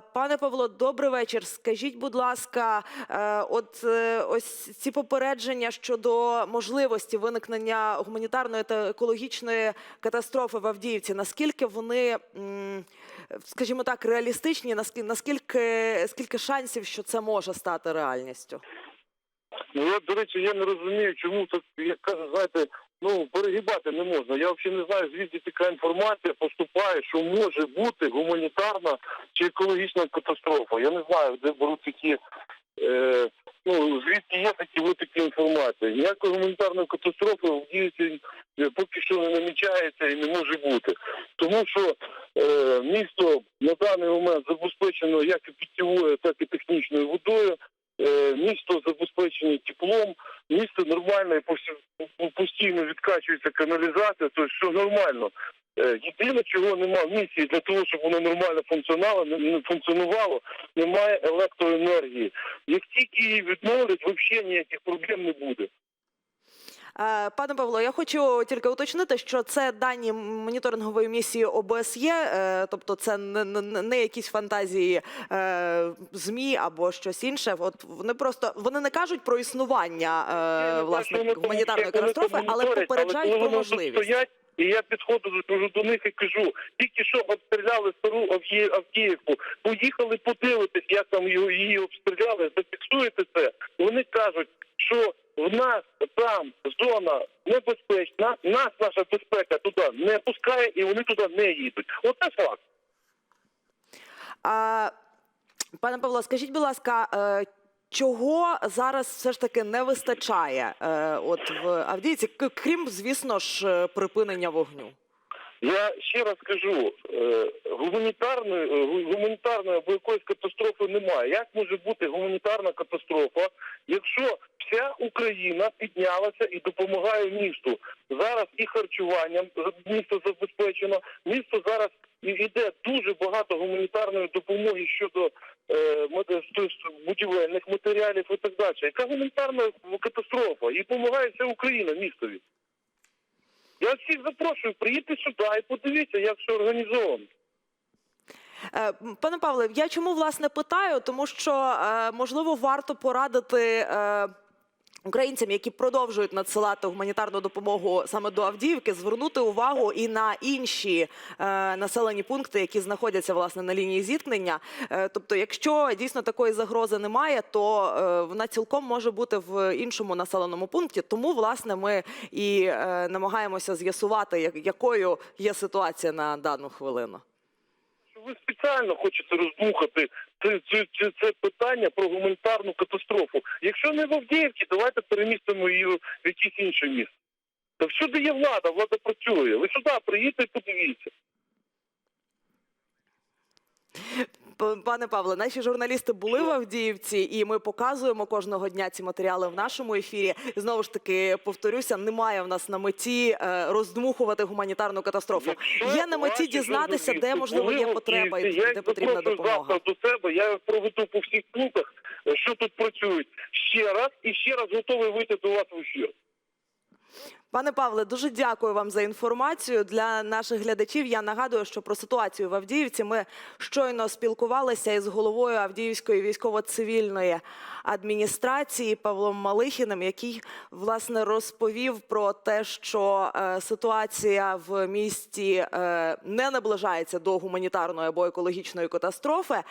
Пане Павло, добрий вечір. Скажіть, будь ласка, е, от е, ось ці попередження щодо можливості виникнення гуманітарної та екологічної катастрофи в Авдіївці, наскільки вони, скажімо так, реалістичні? Наскільки, скільки шансів, що це може стати реальністю? Ну, я, до речі, я не розумію, чому тут, як знаєте, ну, перегибати не можна. Я взагалі не знаю, звідки така інформація поступає, що може бути гуманітарна чи екологічна катастрофа. Я не знаю, де беруть такі, е, ну, звідки є такі витоки інформації. Ніякої гуманітарної катастрофи в діяті поки що не намічається і не може бути. Тому що е, місто на даний момент забезпечено як і питьовою, так і технічною водою. Е, місто забезпечено теплом, місто нормально і посі- постійно відкачується каналізація, то все нормально. Е, Єдине, чого немає в місті для того, щоб воно нормально функціонувало, немає електроенергії. Як тільки її відновлять, взагалі ніяких проблем не буде. Е, Пане Павло, я хочу тільки уточнити, що це дані моніторингової місії ОБСЄ, е, тобто це не, якісь фантазії е, змі або щось інше. От вони просто вони не кажуть про існування е, власне гуманітарної катастрофи, але попереджають про можливість. І я підходжу до них і кажу, тільки що обстріляли стару Авдії- Авдіївку, поїхали подивитись, як там її обстріляли, зафіксуєте це. Вони кажуть, що в нас там зона небезпечна, нас наша безпека туди не пускає і вони туди не їдуть. Оце факт. А, пане Павло, скажіть, будь ласка, е, чого зараз все ж таки не вистачає е, от в Авдіївці, крім, звісно ж, е, припинення вогню? Я ще раз кажу, гуманітарної, гуманітарної або якоїсь катастрофи немає. Як може бути гуманітарна катастрофа, якщо вся Україна піднялася і допомагає місту? Зараз і харчуванням місто забезпечено. Місто зараз іде дуже багато гуманітарної допомоги щодо е, тобто будівельних матеріалів і так далі. Яка гуманітарна катастрофа? І допомагає вся Україна містові. Я всіх запрошую, приїдьте сюди і подивіться, як все організовано. Е, Пане Павле, я чому власне питаю? Тому що е, можливо варто порадити. Українцям, які продовжують надсилати гуманітарну допомогу саме до Авдіївки, звернути увагу і на інші е, населені пункти, які знаходяться власне на лінії зіткнення. Е, тобто, якщо дійсно такої загрози немає, то е, вона цілком може бути в іншому населеному пункті. Тому власне ми і е, намагаємося з'ясувати, як, якою є ситуація на дану хвилину. Ви спеціально хочете роздмухати це, це, це, це питання про гуманітарну катастрофу. Якщо не в Авдіївці, давайте перемістимо її в якесь інше місце. Та всюди є влада, влада працює. Ви сюди приїдьте і подивіться. Пане Павле, наші журналісти були в Авдіївці, і ми показуємо кожного дня ці матеріали в нашому ефірі. Знову ж таки повторюся, немає в нас на меті е, роздмухувати гуманітарну катастрофу. Якщо Є на меті дізнатися, де можливо є потреба і де потрібна допомога. до себе, я проведу по всіх пунктах, е, що тут працюють ще раз і ще раз готовий вийти до вас в ефір. Пане Павле, дуже дякую вам за інформацію. Для наших глядачів я нагадую, що про ситуацію в Авдіївці ми щойно спілкувалися із головою Авдіївської військово-цивільної адміністрації Павлом Малихіним, який власне розповів про те, що е, ситуація в місті е, не наближається до гуманітарної або екологічної катастрофи.